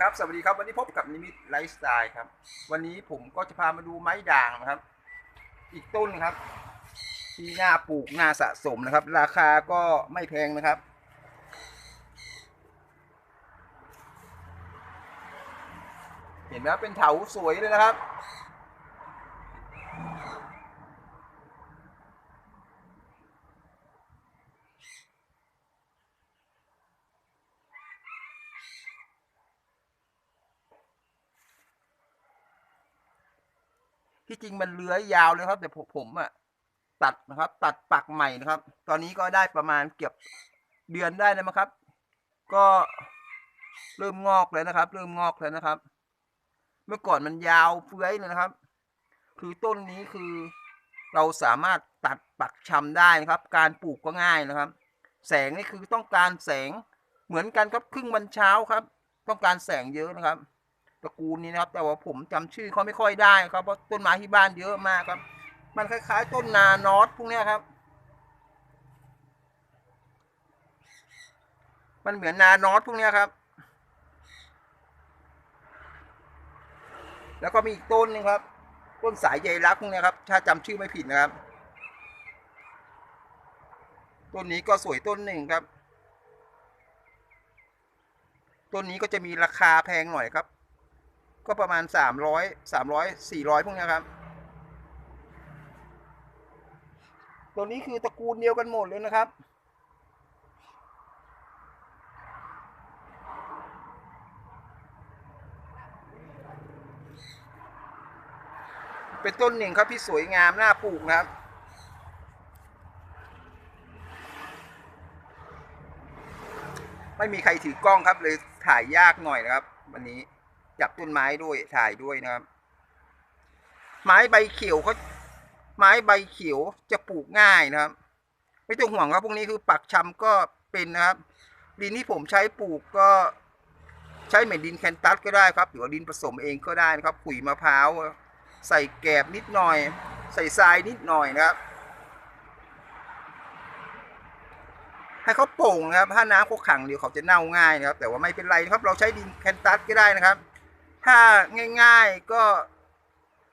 ครับ สวัสดีครับ วันนี้พบกับนิมิตไลฟ์สไตล์ครับ วันนี้ผมก็จะพามาดูไม้ด่างนะครับ อีกต้นครับ ที่น่าปลูกน่าสะสมนะครับ ราคาก็ไม่แพงนะครับ เห็นไหมครับเป็นเถาสวยเลยนะครับ ที่จริงมันเลื้อยยาวเลยครับ แต่ผมผมอะตัดนะครับ ตัดปักใหม่นะครับ ตอนนี้ก็ได้ประมาณเกือบเดือนได้แล้วมั้งครับ ก็เริ่มงอกแล้วนะครับ เริ่มงอกแล้วนะครับ เมื่อก่อนมันยาวเฟื้อยเลยนะครับ คือต้นนี้คือเราสามารถตัดปักชำได้นะครับ การปลูกก็ง่ายนะครับ แสงนี่คือต้องการแสงเหมือนกันครับครึ่งวันเช้าครับ ต้องการแสงเยอะนะครับ ตระกูลนี้นะครับ แต่ว่าผมจำชื่อเขาไม่ค่อยได้ครับเพราะต้นไม้ที่บ้านเยอะมากครับ มันคล้าย ๆ ต้นนานอสพวกนี้ครับ มันเหมือนนานอสพวกนี้ครับ แล้วก็มีอีกต้นหนึงครับ ต้นสายใยรักพวกนี้ครับ ถ้าจำชื่อไม่ผิดนะครับ ต้นนี้ก็สวยต้นหนึ่งครับต้นนี้ก็จะมีราคาแพงหน่อยครับ ก็ประมาณสามร้อยสามร้อยสี่ร้อยพวกนี้ครับ ตัวนี้คือตระกูลเดียวกันหมดเลยนะครับ เป็นต้นหนึ่งครับที่สวยงามน่าปลูกนะครับไม่มีใครถือกล้องครับเลยถ่ายยากหน่อยนะครับ วันนี้ จับต้นไม้ด้วยถ่ายด้วยนะครับ ไม้ใบเขียวเขาไม้ใบเขียวจะปลูกง่ายนะครับ ไม่ต้องห่วงครับพวกนี้คือปักชำก็เป็นนะครับ ดินที่ผมใช้ปลูกก็ใช้เหม็นดินแคนตัสก็ได้ครับหรือว่าดินผสมเองก็ได้นะครับขุยมะพร้าวใส่แกบนิดหน่อย ใส่ทรายนิดหน่อยนะครับ ให้เขาโป่งนะครับ ถ้าน้ำเขาขังเดี๋ยวเขาจะเน่าง่ายนะครับ แต่ว่าไม่เป็นไรนะครับ เราใช้ดินแคนตัสก็ได้นะครับ ถ้าง่ายๆก็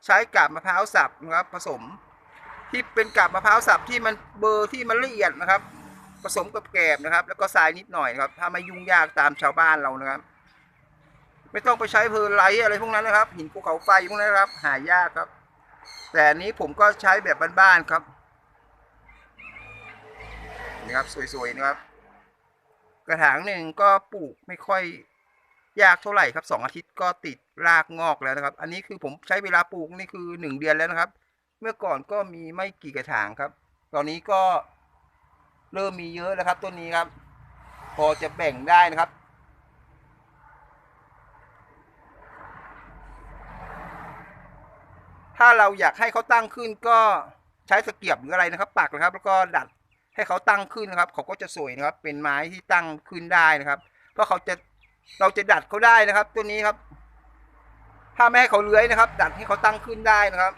ใช้กาบมะพร้าวสับนะครับผสม ที่เป็นกาบมะพร้าวสับที่มันเบอร์ที่มันละเอียดนะครับ ผสมกับแกบนะครับ แล้วก็ทรายนิดหน่อยครับถ้าไม่ยุ่งยากตามชาวบ้านเรานะครับ ไม่ต้องไปใช้เพอร์ไลอะไรพวกนั้นนะครับ หินภูเขาไฟพวกนั้นครับ หายากครับ แต่นี้ผมก็ใช้แบบบ้านๆครับนี่ครับสวยๆนะครับ กระถางหนึ่งก็ปลูกไม่ค่อย ยากเท่าไหร่ครับสองอาทิตย์ก็ติดรากงอกแล้วนะครับ อันนี้คือผมใช้เวลาปลูกนี่คือหนึ่งเดือนแล้วนะครับ เมื่อก่อนก็มีไม่กี่กระถางครับ ตอนนี้ก็เริ่มมีเยอะแล้วครับต้นนี้ครับ พอจะแบ่งได้นะครับถ้าเราอยากให้เขาตั้งขึ้นก็ใช้สเกียบหรืออะไรนะครับ ปักนะครับ แล้วก็ดัดให้เขาตั้งขึ้นนะครับ เขาก็จะสวยนะครับ เป็นไม้ที่ตั้งขึ้นได้นะครับ เพราะเขาจะ เราจะดัดเขาได้นะครับ ตัวนี้ครับ ถ้าไม่ให้เขาเลื้อยนะครับ ดัดให้เขาตั้งขึ้นได้นะครับ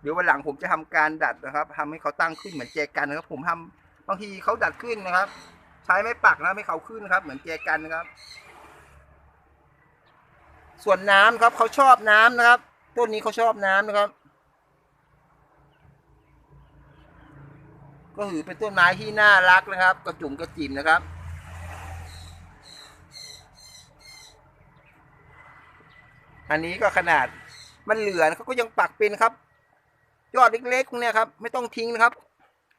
เดี๋ยววันหลังผมจะทำการดัดนะครับทำให้เขาตั้งขึ้นเหมือนแจกันนะครับ ผมทำบางทีเขาดัดขึ้นนะครับ ใช้ไม้ปักนะให้เขาขึ้นนะครับ เหมือนแจกันนะครับ ส่วนน้ำครับเขาชอบน้ำนะครับ ต้นนี้เขาชอบน้ำนะครับก็ถือเป็นต้นไม้ที่น่ารักนะครับ กระจุ่มกระจิ๋มนะครับ อันนี้ก็ขนาดมันเหลือเขาก็ยังปักเป็นครับ ยอดเล็กๆพวกนี้ครับ ไม่ต้องทิ้งนะครับ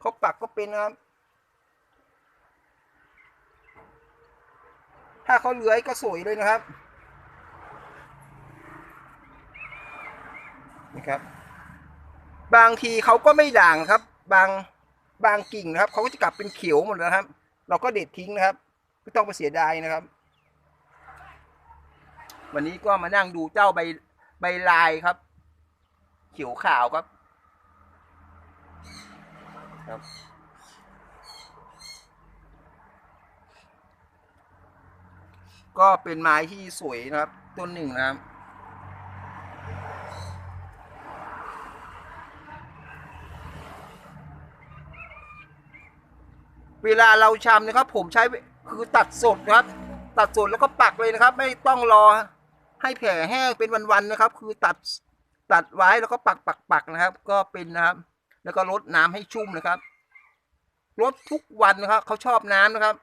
เขาปักก็เป็นครับ ถ้าเขาเหลือยก็สวยเลยนะครับนะครับ บางทีเขาก็ไม่ด่างครับ บางบางกิ่งนะครับเขาก็จะกลับเป็นเขียวหมดแล้วนะครับ เราก็เด็ดทิ้งนะครับไม่ต้องไปเสียดายนะครับ วันนี้ก็มานั่งดูเจ้าใบใบลายครับ เขียวขาวครับ ครับ ก็เป็นไม้ที่สวยนะครับ ต้นหนึ่งนะครับเวลาเราชำนะครับ ผมใช้คือตัดสดนะครับ ตัดสดแล้วก็ปักเลยนะครับ ไม่ต้องรอ ให้แผ่แห้งเป็นวันๆนะครับ คือตัดตัดไว้แล้วก็ปักปักปักนะครับ ก็เป็นนะครับ แล้วก็ลดน้ำให้ชุ่มนะครับลดทุกวันนะครับเขาชอบน้ำนะครับ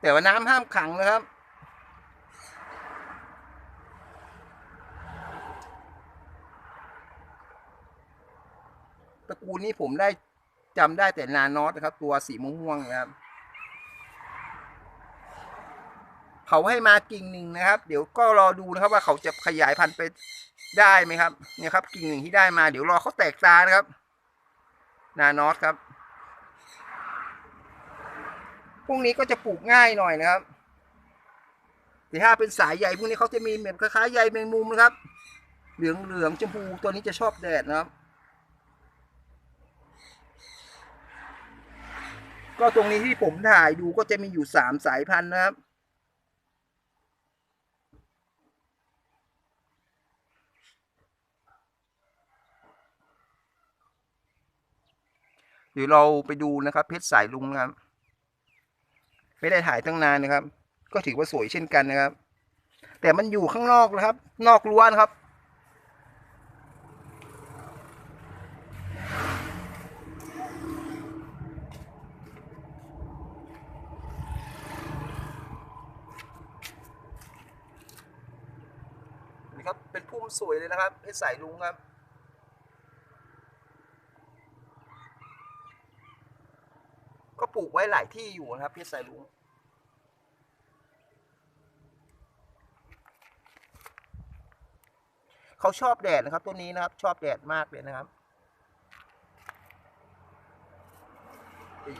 แต่ว่าน้ำห้ามขังนะครับตระกูลนี้ผมได้จำได้แต่นานอสนะครับ ตัวสีม่วงๆนะครับ เขาให้มากิ่งหนึ่งนะครับ เดี๋ยวก็รอดูนะครับว่าเขาจะขยายพันธุ์ไปได้ไหมครับ เนี่ยครับ กิ่งหนึ่งที่ได้มาเดี๋ยวรอเขาแตกตานะครับ นานอสครับพวกนี้ก็จะปลูกง่ายหน่อยนะครับแต่ถ้าเป็นสายใยพวกนี้เขาจะมีเหมือนคล้ายๆใยแมงมุมนะครับ เหลืองเหลืองๆชมพูตัวนี้จะชอบแดดนะครับ ก็ตรงนี้ที่ผมถ่ายดูก็จะมีอยู่สามสายพันธุ์นะครับ เดี๋ยวเราไปดูนะครับ เพชรสายลุงนะครับ ไม่ได้ถ่ายตั้งนานนะครับ ก็ถือว่าสวยเช่นกันนะครับ แต่มันอยู่ข้างนอกนะครับ นอกรั้วนะครับนี่ครับเป็นพุ่มสวยเลยนะครับเพชรสายลุงครับ ก็ปลูกไว้หลายที่อยู่นะครับเพชรสายลุงเขาชอบแดดนะครับต้นนี้นะครับ ชอบแดดมากเลยนะครับ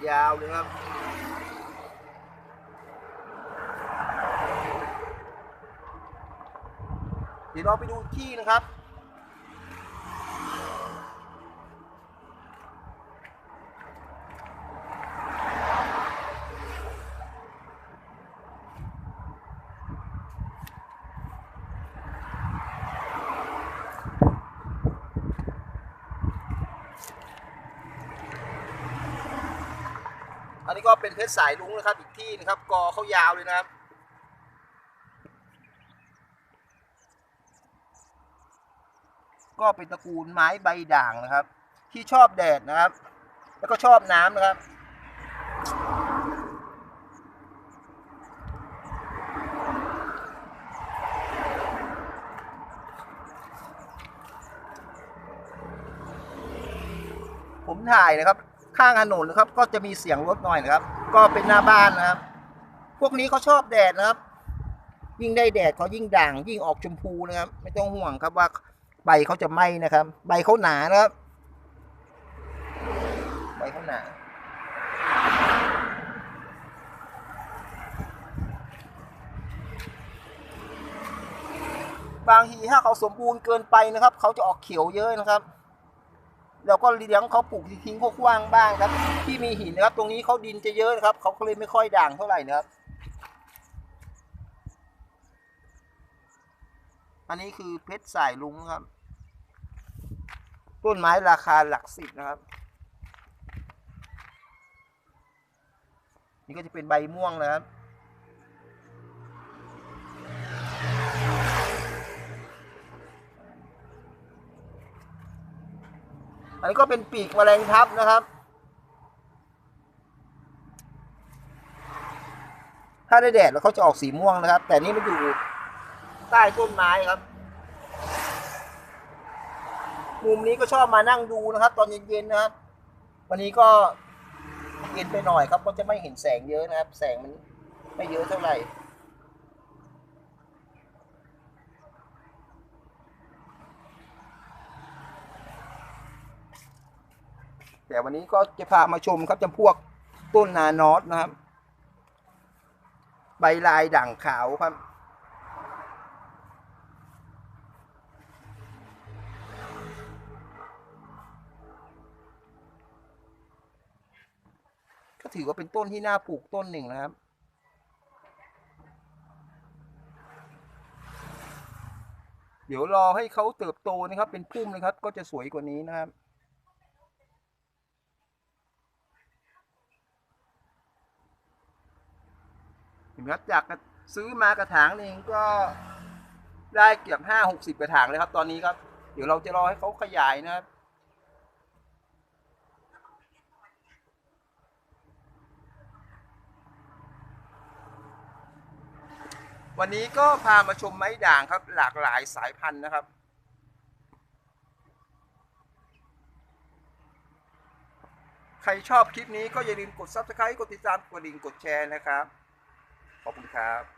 ยาวเลยครับ เดี๋ยวเราไปดูที่นะครับ นนี้ก็เป็นเพชรสายลุงนะครับ อีกที่นะครับ กอเขายาวเลยนะครับก็เป็นตระกูลไม้ใบด่างนะครับ ที่ชอบแดดนะครับ แล้วก็ชอบน้ำนะครับ ผมถ่ายนะครับ ข้างถนนนะครับ ก็จะมีเสียงรถหน่อยนะครับ ก็เป็นหน้าบ้านนะครับ พวกนี้เขาชอบแดดนะครับ ยิ่งได้แดดเขายิ่งด่าง ยิ่งออกชมพูนะครับ ไม่ต้องห่วงครับว่าใบเขาจะไหม้นะครับ ใบเขาหนานะครับ ใบเขาหนาบางทีถ้าเขาสมบูรณ์เกินไปนะครับ เขาจะออกเขียวเยอะนะครับ แล้วก็เลี้ยงเขาปลูกทิ้งๆกว้างบ้างครับ ที่มีหินนะครับ ตรงนี้เขาดินจะเยอะนะครับเขาก็เลยไม่ค่อยด่างเท่าไหร่นะครับอันนี้คือเพชรสายลุงครับ ต้นไม้ราคาหลักสิบนะครับ นี่ก็จะเป็นใบม่วงนะครับ นนี้ก็เป็นปีกแมลงทับนะครับ ถ้าได้แดดแล้วเขาจะออกสีม่วงนะครับ แต่นี่มันอยู่ใต้ต้นไม้ครับ มุมนี้ก็ชอบมานั่งดูนะครับ ตอนเย็นๆนะครับวันนี้ก็เย็นไปหน่อยครับก็จะไม่เห็นแสงเยอะนะครับ แสงมันไม่เยอะเท่าไหร่ แต่วันนี้ก็จะพามาชมครับจำพวกต้นนานอสนะครับ ใบลายด่างขาวครับ ก็ถือว่าเป็นต้นที่น่าปลูกต้นหนึ่งนะครับเดี๋ยวรอให้เขาเติบโตนะครับ เป็นพุ่มนะครับ ก็จะสวยกว่านี้นะครับ เห็นไหม ครับจากซื้อมากระถางนึงก็ได้เกือบห้าหกสิบกระถางเลยครับ ตอนนี้ครับ เดี๋ยวเราจะรอให้เขาขยายนะครับวันนี้ก็พามาชมไม้ด่างครับ หลากหลายสายพันธุ์นะครับ ใครชอบคลิปนี้ก็อย่าลืมกด subscribe กดติดตามกดดิ่งกดแชร์นะครับ ขอบคุณครับ